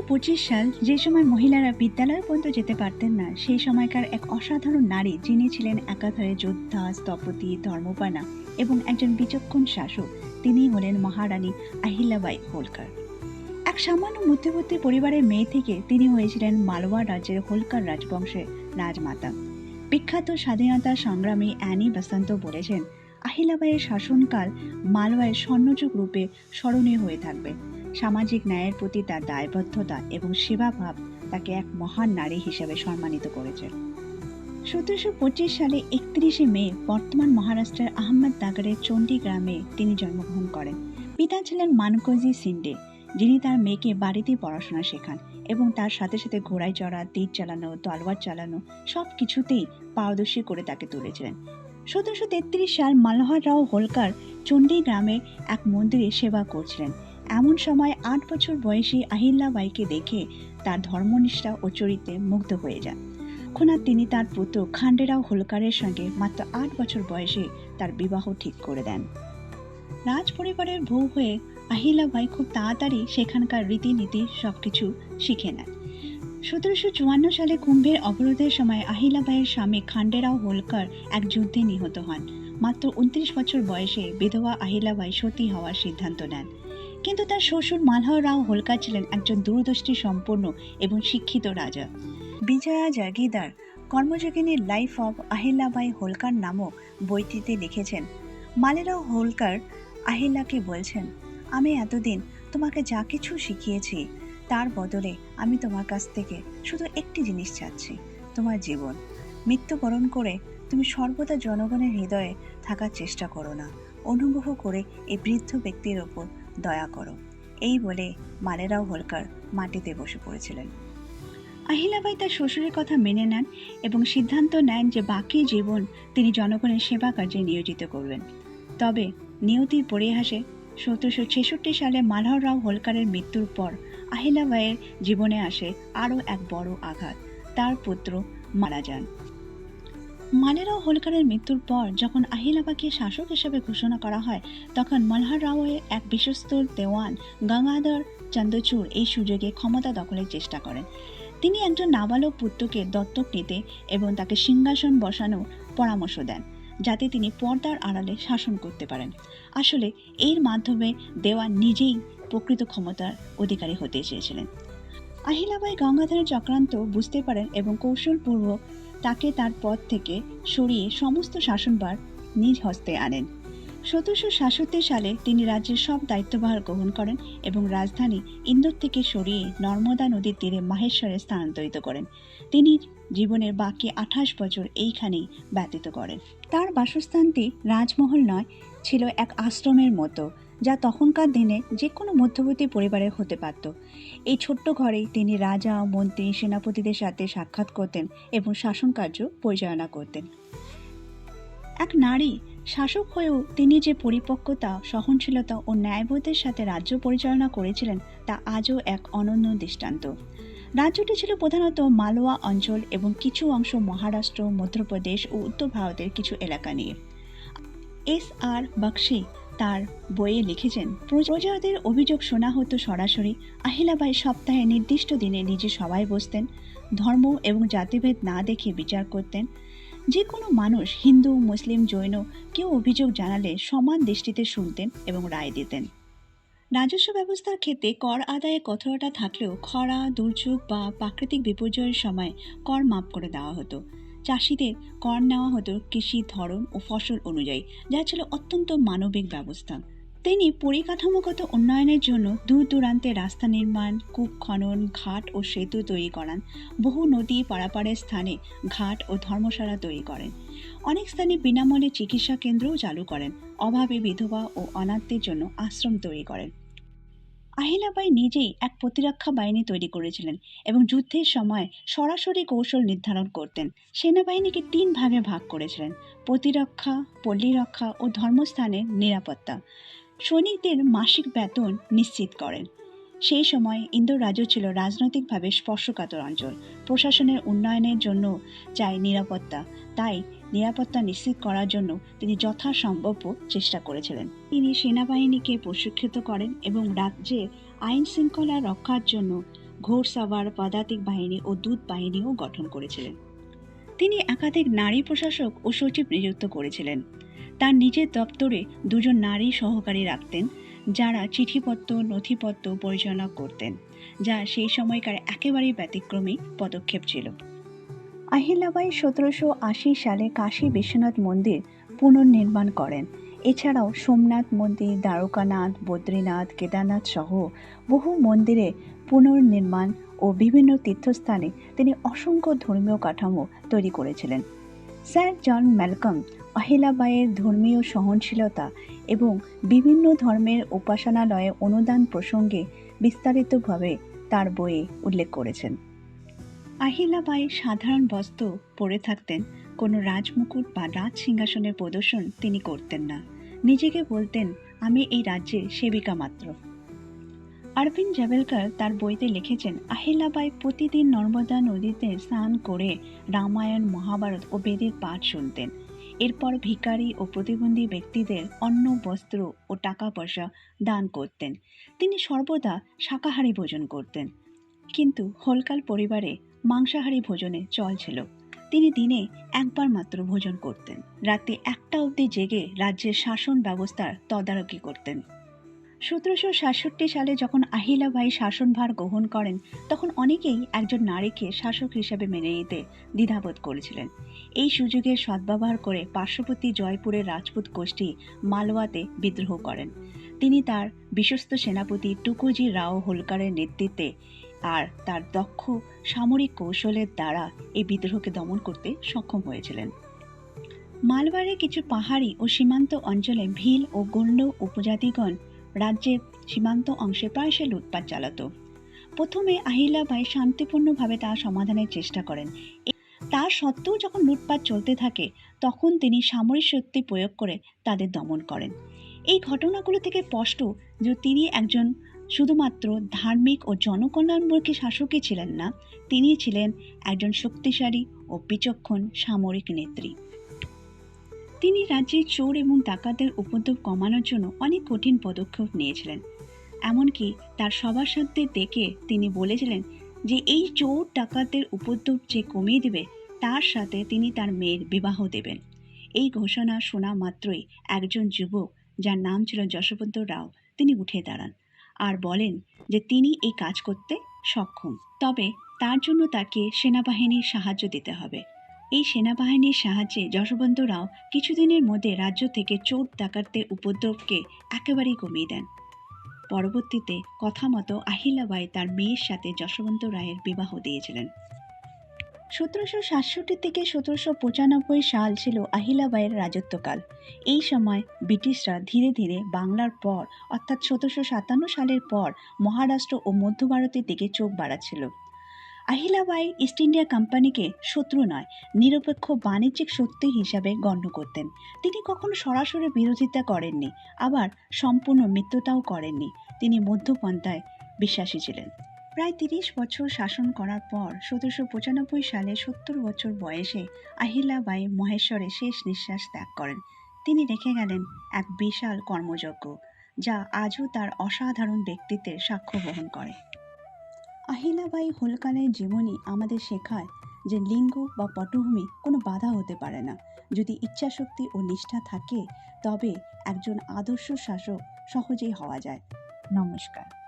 পঁচিশ সাল যে সময় মহিলারা বিদ্যালয় পর্যন্ত যেতে পারতেন না, সেই সময়কার এক অসাধারণ নারী যিনি ছিলেন একাধারে যোদ্ধা, স্থপতি, ধর্মপানা এবং একজন বিচক্ষণ শাসক, তিনি হলেন মহারানী আহিলাবাই হোলকার। এক সামান্য মধ্যবর্তী পরিবারের মেয়ে থেকে তিনি হয়েছিলেন মালওয়া রাজ্যের হোলকার রাজবংশের রাজমাতা। বিখ্যাত স্বাধীনতা সংগ্রামী অ্যানি বসন্ত বলেছেন, আহিলাবাইয়ের শাসনকাল মালওয়ায় স্বর্ণযুগ রূপে স্মরণীয় হয়ে থাকবে। সামাজিক ন্যায়ের প্রতি তার দায়বদ্ধতা এবং সেবাভাব তাকে এক মহান নারী হিসেবে সম্মানিত করেছে। সতেরোশো পঁচিশ সালে একত্রিশে মে বর্তমান মহারাষ্ট্রের আহমদনগরের চণ্ডী গ্রামে তিনি জন্মগ্রহণ করেন। পিতা ছিলেন মানকজি সিন্ডে, যিনি তার মেয়েকে বাড়িতে পড়াশোনা শেখান এবং তার সাথে সাথে ঘোড়ায় চড়া, তীর চালানো, তলোয়ার চালানো সব কিছুতেই পারদর্শী করে তাকে তুলেছিলেন। সতেরোশো তেত্রিশ সাল মালহর রাও হোলকার চণ্ডী গ্রামে এক মন্দিরে সেবা করছিলেন। এমন সময় আট বছর বয়সী আহিল্লাবাইকে দেখে তার ধর্মনিষ্ঠা ও চরিত্রে মুগ্ধ হয়ে যান। তৎক্ষণাৎ তিনি তার পুত্র খান্ডেরাও হোলকারের সঙ্গে মাত্র আট বছর বয়সে তার বিবাহ ঠিক করে দেন। রাজ পরিবারের বউ হয়ে আহিলাবাই খুব তাড়াতাড়ি সেখানকার রীতিনীতি সব কিছু শিখে নেন। সতেরোশো চুয়ান্ন সালে কুম্ভের অবরোধের সময় আহিলাবাইয়ের স্বামী খান্ডেরাও হোলকার এক যুদ্ধে নিহত হন। মাত্র উনত্রিশ বছর বয়সে বিধবা আহিলাবাই সতী হওয়ার সিদ্ধান্ত নেন। কিন্তু তার শ্বশুর মালহর রাও হোলকার ছিলেন একজন দূরদৃষ্টি সম্পন্ন এবং শিক্ষিত রাজা। বিজয়া জাগিদার কর্মযোগিনীর লাইফ অব আহিল্লাবাই হোলকার নামক বইটিতে লিখেছেন, মালেরাও হোলকার আহিল্লাকে বলছেন, আমি এতদিন তোমাকে যা কিছু শিখিয়েছি, তার বদলে আমি তোমার কাছ থেকে শুধু একটি জিনিস চাচ্ছি, তোমার জীবন। মৃত্যুবরণ করে তুমি সর্বদা জনগণের হৃদয়ে থাকার চেষ্টা করো না। অনুগ্রহ করে এই বৃদ্ধ ব্যক্তির ওপর দয়া করো। এই বলে মালেরাও হোলকার মাটিতে বসে পড়েছিলেন। আহিলাবাই তার শ্বশুরের কথা মেনে নেন এবং সিদ্ধান্ত নেন যে বাকি জীবন তিনি জনগণের সেবা কার্যে নিয়োজিত করবেন। তবে নিয়তির পরিহাসে সতেরোশো ছেষট্টি সালে মালহর রাও হোলকারের মৃত্যুর পর আহিলাবাইয়ের জীবনে আসে আরও এক বড় আঘাত। তার পুত্র মারা যান। মালেরাও হোলকারের মৃত্যুর পর যখন আহিলাবাকে শাসক হিসেবে ঘোষণা করা হয়, তখন মলহার রাওয়ের এক বিশ্বস্ত দেওয়ান গঙ্গাধর চন্দ্রচূড় এই সুযোগে ক্ষমতা দখলের চেষ্টা করেন। তিনি একজন নাবালক পুত্রকে দত্তক নিতে এবং তাকে সিংহাসন বসানোর পরামর্শ দেন, যাতে তিনি পর্দার আড়ালে শাসন করতে পারেন। আসলে এর মাধ্যমে দেওয়ান নিজেই প্রকৃত ক্ষমতার অধিকারী হতে চেয়েছিলেন। আহিলাবাই গঙ্গাধরের চক্রান্ত বুঝতে পারেন এবং কৌশলপূর্বক তাকে তার পদ থেকে সরিয়ে সমস্ত শাসনভার নিজ হস্তে আনেন। সতেরোশো সাতষট্টি সালে তিনি রাজ্যের সব দায়িত্বভার গ্রহণ করেন এবং রাজধানী ইন্দোর থেকে সরিয়ে নর্মদা নদীর তীরে মাহেশ্বরে স্থানান্তরিত করেন। তিনি জীবনের বাকি আঠাশ বছর এইখানেই ব্যতীত করেন। তার বাসস্থানটি রাজমহল নয়, ছিল এক আশ্রমের মতো। যা তখনকার দিনে যে কোনো মধ্যবর্তী পরিবারের হতে পারত। এই ছোট্ট ঘরেই তিনি রাজা, মন্ত্রী, সেনাপতিদের সাথে সাক্ষাৎ করতেন এবং শাসন কার্য পরিচালনা করতেন। এক নারী শাসক হয়েও তিনি যে পরিপক্কতা, সহনশীলতা ও ন্যায়বোধের সাথে রাজ্য পরিচালনা করেছিলেন, তা আজও এক অনন্য দৃষ্টান্ত। রাজ্যটি ছিল প্রধানত মালওয়া অঞ্চল এবং কিছু অংশ মহারাষ্ট্র, মধ্যপ্রদেশ ও উত্তর ভারতের কিছু এলাকা নিয়ে। এস আর বক্সি তার বইয়ে লিখেছেন, প্রজাদের অভিযোগ শোনা হতো সরাসরি। আহিলাবাই সপ্তাহে নির্দিষ্ট দিনে নিজে সবাই বসতেন, ধর্ম এবং জাতিভেদ না দেখে বিচার করতেন। যে কোনো মানুষ হিন্দু, মুসলিম, জৈন কেউ অভিযোগ জানালে সমান দৃষ্টিতে শুনতেন এবং রায় দিতেন। রাজস্ব ব্যবস্থার ক্ষেত্রে কর আদায়ে কঠোরতা থাকলেও খরা, দুর্যোগ বা প্রাকৃতিক বিপর্যয়ের সময় কর মাফ করে দেওয়া হতো। চাষিদের কর নেওয়া হতো কৃষি ধরন ও ফসল অনুযায়ী, যা ছিল অত্যন্ত মানবিক ব্যবস্থা। তিনি পরিকাঠামোগত উন্নয়নের জন্য দূর দূরান্তে রাস্তা নির্মাণ, কূপ খনন, ঘাট ও সেতু তৈরি করান, বহু নদী পারাপারের স্থানে ঘাট ও ধর্মশালা তৈরি করেন। অনেক স্থানে বিনামূল্যে চিকিৎসা কেন্দ্রও চালু করেন। অভাবে বিধবা ও অনাথদের জন্য আশ্রম তৈরি করেন। আহিলাবাই নিজেই এক প্রতিরক্ষা বাহিনী তৈরি করেছিলেন এবং যুদ্ধের সময় সরাসরি কৌশল নির্ধারণ করতেন। সেনাবাহিনীকে তিন ভাগে ভাগ করেছিলেন, প্রতিরক্ষা পল্লী রক্ষা ও ধর্মস্থানের নিরাপত্তা। সৈনিকদের মাসিক বেতন নিশ্চিত করেন। সেই সময় ইন্দোর রাজ্য ছিল রাজনৈতিকভাবে স্পর্শকাতর অঞ্চল। প্রশাসনের উন্নয়নের জন্য চাই নিরাপত্তা। তাই নিরাপত্তা নিশ্চিত করার জন্য তিনি যথাসম্ভব চেষ্টা করেছিলেন। তিনি সেনাবাহিনীকে প্রশিক্ষিত করেন এবং রাজ্যে আইন শৃঙ্খলা রক্ষার জন্য ঘোড়সাওয়ার পদাতিক বাহিনী ও দূত বাহিনীও গঠন করেছিলেন। তিনি একাধিক নারী প্রশাসক ও সচিব নিযুক্ত করেছিলেন। তার নিজের দপ্তরে দুজন নারী সহকারী রাখতেন, যারা চিঠিপত্র, নথিপত্র পরিচালনা করতেন, যা সেই সময়কার একেবারেই ব্যতিক্রমী পদক্ষেপ ছিল। আহিলাবাই সতেরোশো আশি সালে কাশী বিশ্বনাথ মন্দির পুনর্নির্মাণ করেন। এছাড়াও সোমনাথ মন্দির, দ্বারকানাথ, বদ্রীনাথ, কেদারনাথ সহ বহু মন্দিরে পুনর্নির্মাণ ও বিভিন্ন তীর্থস্থানে তিনি অসংখ্য ধর্মীয় কাঠামো তৈরি করেছিলেন। স্যার জন ম্যালকম আহিলাবাইয়ের ধর্মীয় সহনশীলতা এবং বিভিন্ন ধর্মের উপাসনালয়ে অনুদান প্রসঙ্গে বিস্তারিতভাবে তার বইয়ে উল্লেখ করেছেন। আহিলাবাই সাধারণ বস্ত্র পরে থাকতেন। কোনো রাজমুকুট বা রাজ সিংহাসনের প্রদর্শন তিনি করতেন না। নিজেকে বলতেন, আমি এই রাজ্যের সেবিকা মাত্র। অরবিন্দ জাভেলকার তার বইতে লিখেছেন, আহিলাবাই প্রতিদিন নর্মদা নদীতে স্নান করে রামায়ণ, মহাভারত ও বেদের পাঠ শুনতেন। এরপর ভিখারি ও প্রতিবন্ধী ব্যক্তিদের অন্ন, বস্ত্র ও টাকা পয়সা দান করতেন। তিনি সর্বদা শাকাহারী ভোজন করতেন। কিন্তু হোলকাল পরিবারে মাংসাহারী ভোজনে চল ছিল। তিনি দিনে একবার মাত্র ভোজন করতেন। রাতে একটা অবধি জেগে রাজ্যের শাসন ব্যবস্থার তদারকি করতেন। সতেরোশো সাতষট্টি সালে যখন আহিলাবাই শাসনভার গ্রহণ করেন, তখন অনেকেই একজন নারীকে শাসক হিসেবে মেনে নিতে দ্বিধাবোধ করেছিলেন। এই সুযোগের সদ্ব্যবহার করে পার্শ্ববর্তী জয়পুরের রাজপুত গোষ্ঠী মালওয়াতে বিদ্রোহ করেন। তিনি তার বিশ্বস্ত সেনাপতি টুকুজি রাও হোলকারের নেতৃত্বে আর তার দক্ষ সামরিক কৌশলের দ্বারা এই বিদ্রোহকে দমন করতে সক্ষম হয়েছিলেন। মালবারের কিছু পাহাড়ি ও সীমান্ত অঞ্চলে ভিল ও গণ্য উপজাতিগণ রাজ্যের সীমান্ত অংশে প্রায়শই লুটপাট চালাত। প্রথমে আহিলাবাই শান্তিপূর্ণভাবে তা সমাধানের চেষ্টা করেন। তার সত্ত্বেও যখন লুটপাট চলতে থাকে, তখন তিনি সামরিক শক্তি প্রয়োগ করে তাদের দমন করেন। এই ঘটনাগুলো থেকে স্পষ্ট যে তিনি একজন শুধুমাত্র ধার্মিক ও জনকল্যাণমূলকী শাসকই ছিলেন না তিনি ছিলেন একজন শক্তিশালী ও বিচক্ষণ সামরিক নেত্রী। তিনি রাজ্যে চোর এবং ডাকাতের উপদ্রব কমানোর জন্য অনেক কঠিন পদক্ষেপ নিয়েছিলেন। এমনকি তার সবার সাথে ডেকে তিনি বলেছিলেন যে এই চোর ডাকাতের উপদ্রব যে কমিয়ে দেবে, তার সাথে তিনি তার মেয়ের বিবাহ দেবেন। এই ঘোষণা শোনা মাত্রই একজন যুবক, যার নাম ছিল যশবন্ত রাও, তিনি উঠে দাঁড়ান। আর বলেন যে তিনি এই কাজ করতে সক্ষম। তবে তার জন্য তাকে সেনাবাহিনীর সাহায্য দিতে হবে। এই সেনাবাহিনীর সাহায্যে যশবন্ত রাও কিছুদিনের মধ্যে রাজ্য থেকে চোর ডাকাতদের উপদ্রবকে একেবারেই কমিয়ে দেন। পরবর্তীতে কথা মতো আহিলাবাই তার মেয়ের সাথে যশবন্ত রায়ের বিবাহ দিয়েছিলেন। সতেরোশো সাতষট্টি থেকে সতেরোশো পঁচানব্বই সাল ছিল আহিলাবাইয়ের রাজত্বকাল। এই সময় ব্রিটিশরা ধীরে ধীরে বাংলার পর, অর্থাৎ সতেরোশো সাতান্ন সালের পর, মহারাষ্ট্র ও মধ্য ভারতের দিকে চোখ বাড়াচ্ছিল। আহিলাবাই ইস্ট ইন্ডিয়া কোম্পানিকে শত্রু নয়, নিরপেক্ষ বাণিজ্যিক শক্তি হিসাবে গণ্য করতেন। তিনি কখনো সরাসরি বিরোধিতা করেননি, আবার সম্পূর্ণ মিত্রতাও করেননি। তিনি মধ্যপন্থায় বিশ্বাসী ছিলেন। প্রায় তিরিশ বছর শাসন করার পর সতেরোশো পঁচানব্বই সালে সত্তর বছর বয়সে আহিলাবাই মহেশ্বরে শেষ নিঃশ্বাস ত্যাগ করেন। তিনি রেখে গেলেন এক বিশাল কর্মযজ্ঞ, যা আজও তার অসাধারণ ব্যক্তিত্বের সাক্ষ্য বহন করে। আহিলাবাই হোলকালের জীবনী আমাদের শেখায় যে লিঙ্গ বা পটভূমি কোনো বাধা হতে পারে না। যদি ইচ্ছাশক্তি ও নিষ্ঠা থাকে, তবে একজন আদর্শ শাসক সহজেই হওয়া যায়। নমস্কার।